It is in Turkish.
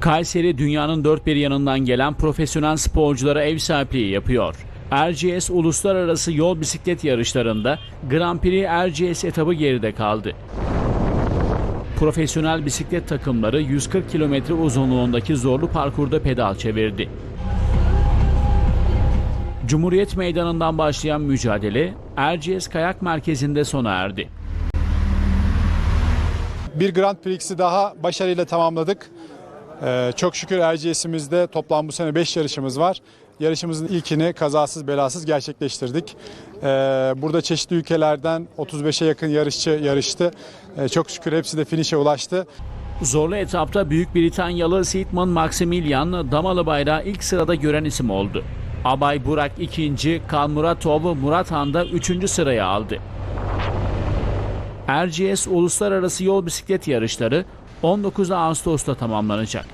Kayseri dünyanın dört bir yanından gelen profesyonel sporculara ev sahipliği yapıyor. RGS Uluslararası Yol Bisiklet Yarışları'nda Grand Prix RGS etabı geride kaldı. Profesyonel bisiklet takımları 140 kilometre uzunluğundaki zorlu parkurda pedal çevirdi. Cumhuriyet Meydanı'ndan başlayan mücadele RGS Kayak Merkezi'nde sona erdi. Bir Grand Prix'si daha başarıyla tamamladık. Ee, çok şükür RGS'imizde toplam bu sene 5 yarışımız var. Yarışımızın ilkini kazasız belasız gerçekleştirdik. Ee, burada çeşitli ülkelerden 35'e yakın yarışçı yarıştı. Ee, çok şükür hepsi de finish'e ulaştı. Zorlu etapta Büyük Britanyalı Sidman Maximilian Damalı bayrağı ilk sırada gören isim oldu. Abay Burak ikinci, Kalmuratov Murat Han da üçüncü sırayı aldı. RGS Uluslararası Yol Bisiklet Yarışları 19 Ağustos'ta tamamlanacak.